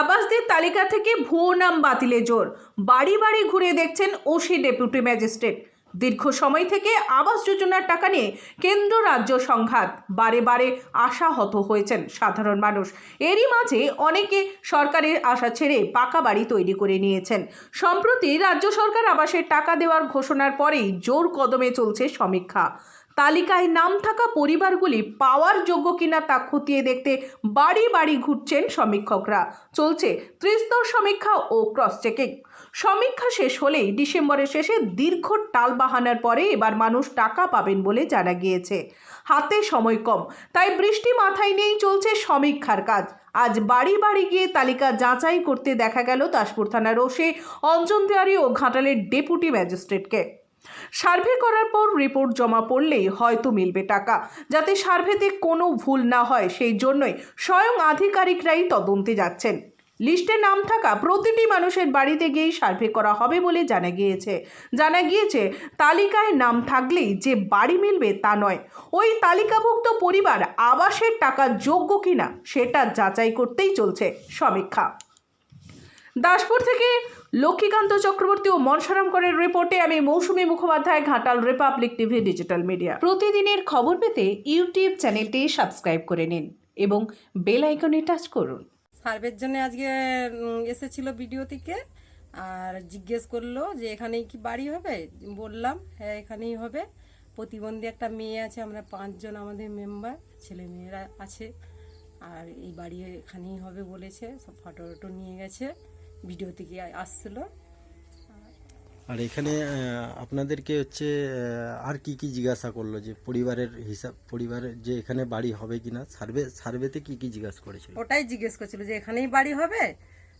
আবাসদের তালিকা থেকে ভুয়ো নাম বাতিলে জোর। বাড়ি বাড়ি ঘুরে দেখছেন ওসি ডেপুটি ম্যাজিস্ট্রেট। দীর্ঘ সময় থেকে আবাস যোজনার টাকা নিয়ে কেন্দ্র রাজ্য সংঘাত। বারে বারে আশাহত হয়েছেন সাধারণ মানুষ। এরই মাঝে অনেকে সরকারের আশা ছেড়ে পাকা বাড়ি তৈরি করে নিয়েছেন। সম্প্রতি রাজ্য সরকার আবাসের টাকা দেওয়ার ঘোষণার পরেই জোর কদমে চলছে সমীক্ষা। তালিকায় নাম থাকা পরিবারগুলি পাওয়ার যোগ্য কিনা তা খতিয়ে দেখতে বাড়ি বাড়ি ঘুরছেন সমীক্ষকরা। চলছে ত্রিস্তর সমীক্ষা ও ক্রস চেকিং সমীক্ষা শেষ হলেই ডিসেম্বরের শেষে দীর্ঘ টাল বাহানার পরে এবার মানুষ টাকা পাবেন বলে জানা গিয়েছে। হাতে সময় কম, তাই বৃষ্টি মাথায় নিয়েই চলছে সমীক্ষার কাজ। আজ বাড়ি বাড়ি গিয়ে তালিকা যাচাই করতে দেখা গেল দাসপুর থানার ওসে অঞ্জন তেওয়ারি ও ঘাটালের ডেপুটি ম্যাজিস্ট্রেটকে। সার্ভে করার পর রিপোর্ট জমা পড়লেই হয়তো মিলবে টাকা। যাতে সার্ভেতে কোনো ভুল না হয়, সেই জন্যই স্বয়ং আধিকারিকরাই তদন্তে যাচ্ছেন। লিস্টে নাম থাকা প্রতিটি মানুষের বাড়িতে গিয়েই সার্ভে করা হবে বলে জানা গিয়েছে। জানা গিয়েছে, তালিকায় নাম থাকলেই যে বাড়ি মিলবে তা নয়। ওই তালিকাভুক্ত পরিবার আবাসের টাকা যোগ্য কিনা, সেটা যাচাই করতেই চলছে সমীক্ষা। দাসপুর থেকে লক্ষ্মীকান্ত চক্রবর্তী ও মনসারাম করের রিপোর্টে আমি Mousumi Mukhopadhyay, Ghatal Republic TV digital media. প্রতিদিনের খবর পেতে ইউটিউব চ্যানেলটি সাবস্ক্রাইব করে নিন এবং বেল আইকনে টাচ করুন। সার্ভের জন্য আজকে এসেছিল ভিডিও থেকে আর জিজ্ঞেস করল যে এখানেই কি বাড়ি হবে? বললাম হ্যাঁ এখানেই হবে। প্রতিবন্ধী একটা মেয়ে আছে, আমরা পাঁচজন আমাদের মেম্বার ছেলে মেয়েরা আছে। আর এই বাড়ি এখানেই হবে বলেছে, সব ফটো টটো নিয়ে গেছে। ভিডিও থেকে আসছিল। আর এখানে আপনাদেরকে হচ্ছে আর কি কি জিজ্ঞাসা করল যে পরিবারের হিসাব পরিবারের যে এখানে বাড়ি হবে কিনা সার্ভে সার্ভেতে কি কি জিজ্ঞাসা করেছিল? ওটাই জিজ্ঞেস করছিল যে এখানেই বাড়ি হবে?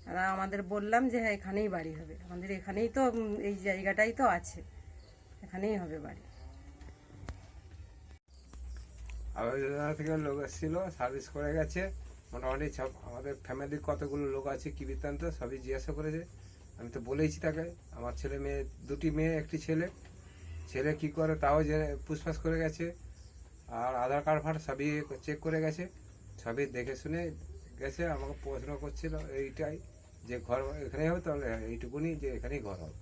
আর আমাদের বললাম যে হ্যাঁ এখানেই বাড়ি হবে। আমাদের এখানেই তো এই জায়গাটাই তো আছে। এখানেই হবে বাড়ি। যোজনা থেকে লোক এসেছিল সার্ভিস করে গেছে। মোটামুটি সব আমাদের ফ্যামিলির কতগুলো লোক আছে, কি বৃত্তান্ত, সবই জিজ্ঞাসা করেছে। আমি তো বলেইছি তাকে, আমার ছেলে মেয়ে, দুটি মেয়ে, একটি ছেলে। ছেলে কি করে তাও জেনে পুষ্পাস করে গেছে, আর আধার কার্ড ফার্ড সবই চেক করে গেছে। সবই দেখে শুনে গেছে, আমাকে প্রশ্ন করছিল, এইটাই যে ঘর, এখানেই হবে তাহলে, এইটুকুনি যে এখানেই ঘর হবে।